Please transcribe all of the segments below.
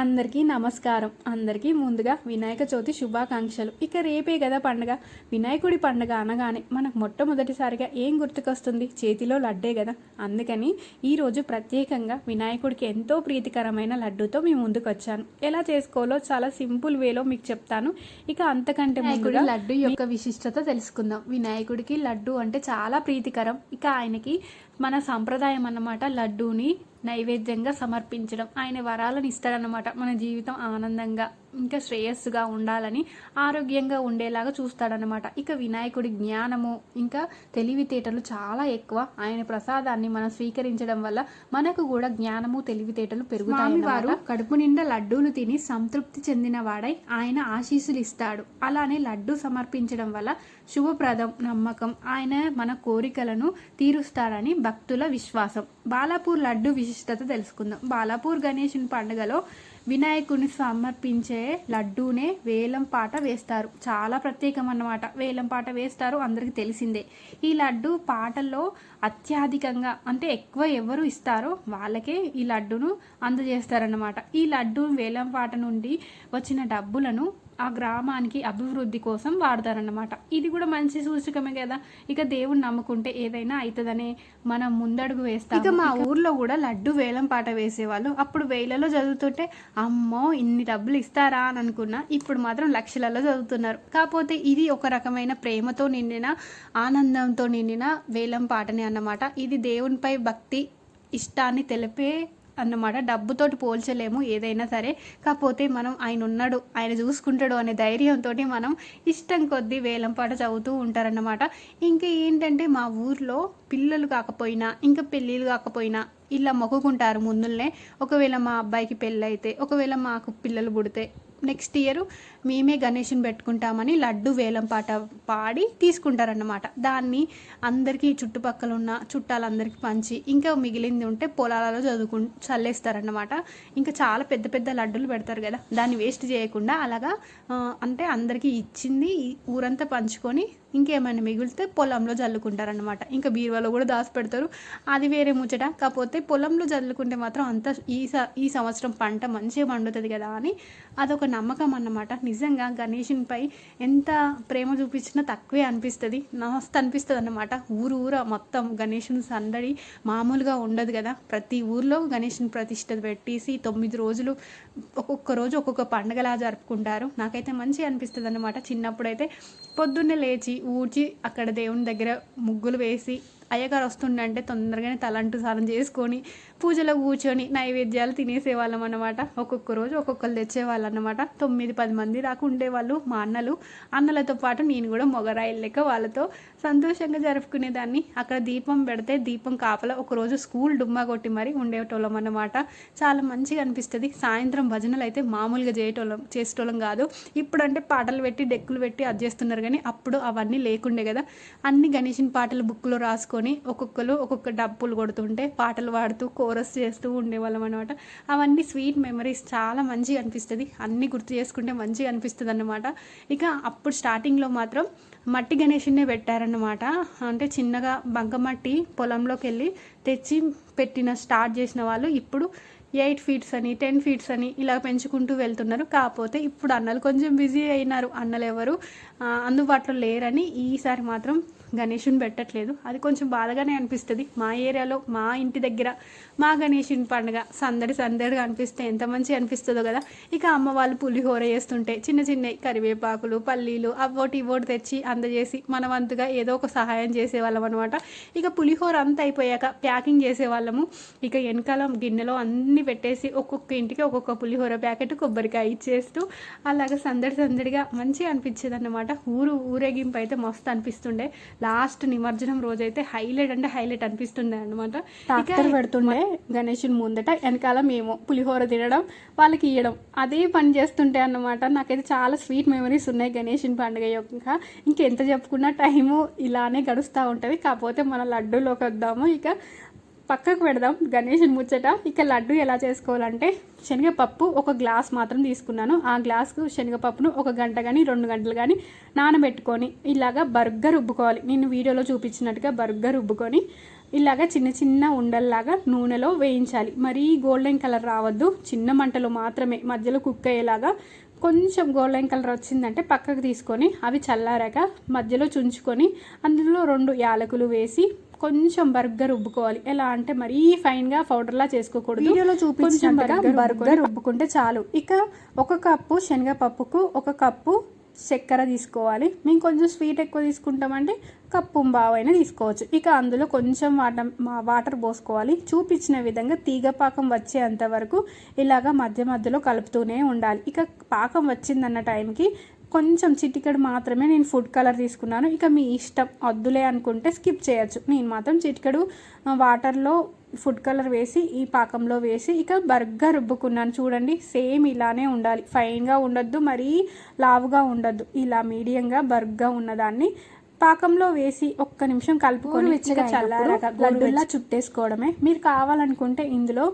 అందరికీ నమస్కారం. అందరికీ ముందుగా వినాయక చవితి శుభాకాంక్షలు. ఇక రేపే కదా పండగ. వినాయకుడి పండగ అనగానే మనకు మొట్టమొదటిసారిగా ఏం గుర్తుకొస్తుంది? చేతిలో లడ్డే కదా. అందుకని ఈరోజు ప్రత్యేకంగా వినాయకుడికి ఎంతో ప్రీతికరమైన లడ్డూతో మీ ముందుకు వచ్చాను ఎలా చేసుకోవాలో చాలా సింపుల్ వేలో మీకు చెప్తాను. ఇక అంతకంటే ముందుగా లడ్డు యొక్క విశిష్టత తెలుసుకుందాం. వినాయకుడికి లడ్డు అంటే చాలా ప్రీతికరం. ఇక ఆయనకి మన సంప్రదాయం అన్నమాట లడ్డూని నైవేద్యంగా సమర్పించడం. ఆయన వరాలను ఇస్తాడనమాట మన జీవితం ఆనందంగా. ఇంకా శ్రేయస్సుగా ఉండాలని ఆరోగ్యంగా ఉండేలాగా చూస్తాడనమాట ఇక వినాయకుడి జ్ఞానము ఇంకా తెలివితేటలు చాలా ఎక్కువ. ఆయన ప్రసాదాన్ని మనం స్వీకరించడం వల్ల మనకు కూడా జ్ఞానము తెలివితేటలు పెరుగుతాయి వారు కడుపు నిండా లడ్డూలు తిని సంతృప్తి చెందిన వాడై ఆయన ఆశీస్సులు ఇస్తాడు. అలానే లడ్డు సమర్పించడం వల్ల శుభప్రదం నమ్మకం. ఆయన మన కోరికలను తీరుస్తాడని భక్తుల విశ్వాసం. బాలాపూర్ లడ్డు విశిష్టత తెలుసుకుందాం. బాలాపూర్ గణేషుని పండుగలో వినాయకుడిని సమర్పించే లడ్డూనే వేలం పాట వేస్తారు. చాలా ప్రత్యేకం అన్నమాట వేలం పాట వేస్తారు అందరికీ తెలిసిందే. ఈ లడ్డు పాటల్లో అత్యధికంగా అంటే ఎక్కువ ఎవరు ఇస్తారో వాళ్ళకే ఈ లడ్డును అందజేస్తారన్నమాట. ఈ లడ్డు వేలం పాట నుండి వచ్చిన డబ్బులను ఆ గ్రామానికి అభివృద్ధి కోసం వాడతారన్నమాట. ఇది కూడా మంచి సూచకమే కదా. ఇక దేవుని నమ్ముకుంటే ఏదైనా అవుతుందనే మనం ముందడుగు వేస్తాం ఇక మా ఊర్లో కూడా లడ్డు వేలం పాట వేసేవాళ్ళు. అప్పుడు వేలలో చదువుతుంటే అమ్మో ఇన్ని డబ్బులు ఇస్తారా అని అనుకున్నా. ఇప్పుడు మాత్రం లక్షలలో చదువుతున్నారు. కాకపోతే ఇది ఒక రకమైన ప్రేమతో నిండిన ఆనందంతో నిండిన వేలం పాటనే అన్నమాట. ఇది దేవునిపై భక్తి ఇష్టాన్ని తెలిపే అన్నమాట. డబ్బుతోటి పోల్చలేము ఏదైనా సరే. కాకపోతే మనం ఆయన ఉన్నాడు ఆయన చూసుకుంటాడు అనే ధైర్యంతో మనం ఇష్టం కొద్దీ వేలంపాట చదువుతూ ఉంటారన్నమాట. ఇంకా ఏంటంటే మా ఊర్లో పిల్లలు కాకపోయినా ఇంకా పెళ్ళిళ్ళు కాకపోయినా ఇలా మొక్కుకుంటారు ముందులనే. ఒకవేళ మా అబ్బాయికి పెళ్ళి అయితే ఒకవేళ మాకు పిల్లలు పుడితే నెక్స్ట్ ఇయర్ మేమే గణేషుని పెట్టుకుంటామని లడ్డు వేలం పాట పాడి తీసుకుంటారన్నమాట. దాన్ని అందరికీ చుట్టుపక్కల ఉన్న చుట్టాలందరికీ పంచి ఇంకా మిగిలింది ఉంటే పొలాలలో చదువుకు చల్లేస్తారన్నమాట. ఇంకా చాలా పెద్ద పెద్ద లడ్డులు పెడతారు కదా దాన్ని వేస్ట్ చేయకుండా అలాగా అంటే అందరికీ ఇచ్చింది ఊరంతా పంచుకొని ఇంకేమైనా మిగిలితే పొలంలో చల్లుకుంటారనమాట ఇంకా బీరువాలో కూడా దాచి పెడతారు. అది వేరే ముచ్చట. కాకపోతే పొలంలో చల్లుకుంటే మాత్రం అంత ఈ స ఈ సంవత్సరం పంట మంచిగా పండుతుంది కదా అని అదొక నమ్మకం అన్నమాట. నిజం నిజంగా గణేషునిపై ఎంత ప్రేమ చూపించినా తక్కువే అనిపిస్తుంది. మస్తు అనిపిస్తుంది అన్నమాట. ఊరు ఊర మొత్తం గణేషుని సందడి మామూలుగా ఉండదు కదా. ప్రతి ఊర్లో గణేషుని ప్రతిష్ట పెట్టేసి తొమ్మిది రోజులు ఒక్కొక్క రోజు ఒక్కొక్క పండగలా జరుపుకుంటారు. నాకైతే మంచిగా అనిపిస్తుంది అన్నమాట. చిన్నప్పుడైతే పొద్దున్నే లేచి ఊడ్చి అక్కడ దేవుని దగ్గర ముగ్గులు వేసి అయ్యగారు వస్తుండంటే తొందరగానే తలంటు సారం చేసుకొని పూజలో కూర్చొని నైవేద్యాలు తినేసేవాళ్ళం అన్నమాట. ఒక్కొక్క రోజు ఒక్కొక్కరు తెచ్చేవాళ్ళు అన్నమాట. తొమ్మిది పది మంది దాకా ఉండేవాళ్ళు మా అన్నలు. అన్నలతో పాటు నేను కూడా మొగరాయిలు లెక్క వాళ్ళతో సంతోషంగా జరుపుకునేదాన్ని. అక్కడ దీపం పెడితే దీపం కాపల ఒకరోజు స్కూల్ డుమ్మా కొట్టి మరి ఉండేటోళ్ళం అన్నమాట. చాలా మంచిగా అనిపిస్తుంది. సాయంత్రం భజనలు అయితే మామూలుగా చేయటోళ్ళం చేసేటోళ్ళం కాదు. ఇప్పుడంటే పాటలు పెట్టి డెక్కులు పెట్టి అది చేస్తున్నారు కానీ అప్పుడు అవన్నీ లేకుండే కదా. అన్ని గణేషన్ పాటలు బుక్లో రాసుకొని ఒక్కొక్కరు ఒక్కొక్క డప్పులు కొడుతుంటే పాటలు పాడుతూ కోరస్ చేస్తూ ఉండేవాళ్ళం అనమాట అవన్నీ స్వీట్ మెమరీస్ చాలా మంచిగా అనిపిస్తుంది. అన్నీ గుర్తు చేసుకుంటే మంచిగా అనిపిస్తుంది అన్నమాట ఇక అప్పుడు స్టార్టింగ్లో మాత్రం మట్టి గణేషునే పెట్టారన్నమాట. అంటే చిన్నగా బంకమట్టి పొలంలోకి వెళ్ళి తెచ్చి పెట్టిన స్టార్ట్ చేసిన వాళ్ళు ఇప్పుడు ఎయిట్ ఫీట్స్ అని టెన్ ఫీట్స్ అని ఇలా పెంచుకుంటూ వెళ్తున్నారు. కాకపోతే ఇప్పుడు అన్నలు కొంచెం బిజీ అయినారు. అన్నలు ఎవరు అందుబాటులో లేరని ఈసారి మాత్రం గణేషుని పెట్టట్లేదు. అది కొంచెం బాధగానే అనిపిస్తుంది. మా ఏరియాలో మా ఇంటి దగ్గర మా గణేషుని పండుగ సందడి సందడిగా అనిపిస్తే ఎంత మంచిగా అనిపిస్తుందో కదా. ఇక అమ్మ వాళ్ళు పులిహోర చేస్తుంటే చిన్న చిన్న కరివేపాకులు పల్లీలు అవోటి ఇవోటి తెచ్చి అందజేసి మన వంతుగా ఏదో ఒక సహాయం చేసేవాళ్ళం అనమాట ఇక పులిహోర అంతా అయిపోయాక ప్యాకింగ్ చేసేవాళ్ళము. ఇక వెనకాల గిన్నెలో అన్ని పెట్టేసి ఒక్కొక్క ఇంటికి ఒక్కొక్క పులిహోర ప్యాకెట్ కొబ్బరికాయ ఇచ్చేస్తూ అలాగ సందడి సందడిగా మంచిగా అనిపించేది అన్నమాట ఊరు ఊరేగింపు అయితే మస్తు అనిపిస్తుండే. లాస్ట్ నిమజ్జనం రోజు అయితే హైలైట్ అంటే హైలైట్ అనిపిస్తుండే అనమాట పెడుతుండే గణేషుని ముందట వెనకాల మేము పులిహోర తినడం వాళ్ళకి ఇవ్వడం అదే పని చేస్తుంటే అన్నమాట. నాకైతే చాలా స్వీట్ మెమరీస్ ఉన్నాయి గణేషుని పండుగ యొక్క. ఇంకెంత చెప్పుకున్నా టైము ఇలానే గడుస్తూ ఉంటుంది. కాకపోతే మన లడ్డూలోకి వద్దాము. ఇక పక్కకు పెడదాం. గణేషుని ముచ్చట. ఇక లడ్డు ఎలా చేసుకోవాలంటే శనగపప్పు ఒక గ్లాస్ మాత్రం తీసుకున్నాను. ఆ గ్లాస్కు శనగపప్పును ఒక గంట కానీ రెండు గంటలు కానీ నానబెట్టుకొని ఇలాగా బర్గర్ రుబ్బుకోవాలి. నేను వీడియోలో చూపించినట్టుగా బర్గర్ రుబ్బుకొని ఇలాగా చిన్న చిన్న ఉండల్లాగా నూనెలో వేయించాలి. మరీ గోల్డెన్ కలర్ రావద్దు. చిన్న మంటలో మాత్రమే మధ్యలో కుక్ అయ్యేలాగా కొంచెం గోల్డెన్ కలర్ వచ్చిందంటే పక్కకు తీసుకొని అవి చల్లారాక మధ్యలో చుంచుకొని అందులో రెండు యాలకులు వేసి కొంచెం బర్గర్ రుబ్బుకోవాలి. ఎలా అంటే మరీ ఫైన్గా పౌడర్లా చేసుకోకూడదు. వీడియోలో చూపించినట్టుగా బర్గర్ రుబ్బుకుంటే చాలు. ఇక ఒక కప్పు శనగపప్పుకు ఒక కప్పు చక్కెర తీసుకోవాలి. మేము కొంచెం స్వీట్ ఎక్కువ తీసుకుంటామంటే కప్పు బావైనా తీసుకోవచ్చు. ఇక అందులో కొంచెం వాటర్ వాటర్ పోసుకోవాలి. చూపించిన విధంగా తీగ పాకం వచ్చేంత వరకు ఇలాగ మధ్య మధ్యలో కలుపుతూనే ఉండాలి. ఇక పాకం వచ్చిందన్న టైంకి కొంచెం చిటికెడు మాత్రమే నేను ఫుడ్ కలర్ తీసుకున్నాను. ఇక మీ ఇష్టం వద్దులే అనుకుంటే స్కిప్ చేయొచ్చు. నేను మాత్రం చిటికెడు వాటర్లో ఫుడ్ కలర్ వేసి ఈ పాకంలో వేసి ఇక బర్గర్ రుబ్బుకున్నాను. చూడండి సేమ్ ఇలానే ఉండాలి. ఫైన్గా ఉండొద్దు మరీ లావుగా ఉండొద్దు. ఇలా మీడియంగా బర్గ్గా ఉన్నదాన్ని పాకంలో వేసి ఒక్క నిమిషం కలుపుకొని చల్లారాక లడ్డులా చుట్టేసుకోవడమే. మీరు కావాలనుకుంటే ఇందులో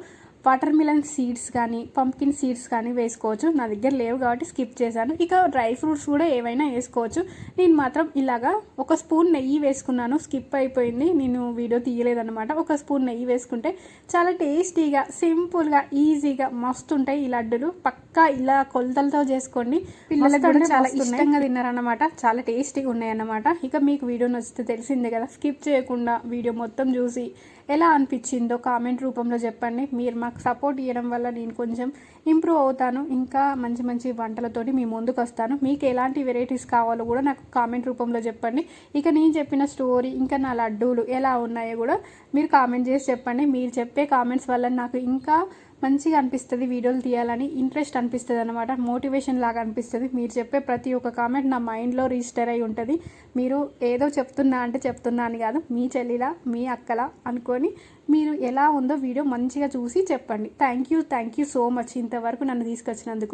వాటర్ మిలన్ సీడ్స్ కానీ పంకిన్ సీడ్స్ కానీ వేసుకోవచ్చు. నా దగ్గర లేవు కాబట్టి స్కిప్ చేశాను. ఇక డ్రై ఫ్రూట్స్ కూడా ఏవైనా వేసుకోవచ్చు. నేను మాత్రం ఇలాగా ఒక స్పూన్ నెయ్యి వేసుకున్నాను. స్కిప్ అయిపోయింది. నేను వీడియో తీయలేదన్నమాట. ఒక స్పూన్ నెయ్యి వేసుకుంటే చాలా టేస్టీగా సింపుల్గా ఈజీగా మస్తు ఉంటాయి ఈ లడ్డులు. పక్కా ఇలా కొలతలతో చేసుకోండి. పిల్లలకు కూడా చాలా ఇష్టంగా తిన్నారన్నమాట. చాలా టేస్టీగా ఉన్నాయన్నమాట. ఇక మీకు వీడియో నచ్చితే తెలిసిందే కదా. స్కిప్ చేయకుండా వీడియో మొత్తం చూసి ఎలా అనిపించిందో కామెంట్ రూపంలో చెప్పండి. మీరు మాకు సపోర్ట్ ఇవ్వడం వల్ల నేను కొంచెం ఇంప్రూవ్ అవుతాను. ఇంకా మంచి మంచి వంటలతోటి మీ ముందుకు వస్తాను. మీకు ఎలాంటి వెరైటీస్ కావాలో కూడా నాకు కామెంట్ రూపంలో చెప్పండి. ఇక నేను చెప్పిన స్టోరీ ఇంకా నా లడ్డూలు ఎలా ఉన్నాయో కూడా మీరు కామెంట్ చేసి చెప్పండి. మీరు చెప్పే కామెంట్స్ వల్ల నాకు ఇంకా మంచిగా అనిపిస్తుంది వీడియోలు తీయాలని ఇంట్రెస్ట్ అనిపిస్తుంది అనమాట మోటివేషన్ లాగా అనిపిస్తుంది. మీరు చెప్పే ప్రతి ఒక్క కామెంట్ నా మైండ్లో రిజిస్టర్ అయి ఉంటుంది. మీరు ఏదో చెప్తున్నా అంటే చెప్తున్నా అని కాదు మీ చెల్లిలా మీ అక్కలా అనుకొని మీరు ఎలా ఉందో వీడియో మంచిగా చూసి చెప్పండి. Thank you thank you so much ఇంతవరకు నన్ను తీసుకొచ్చినందుకు.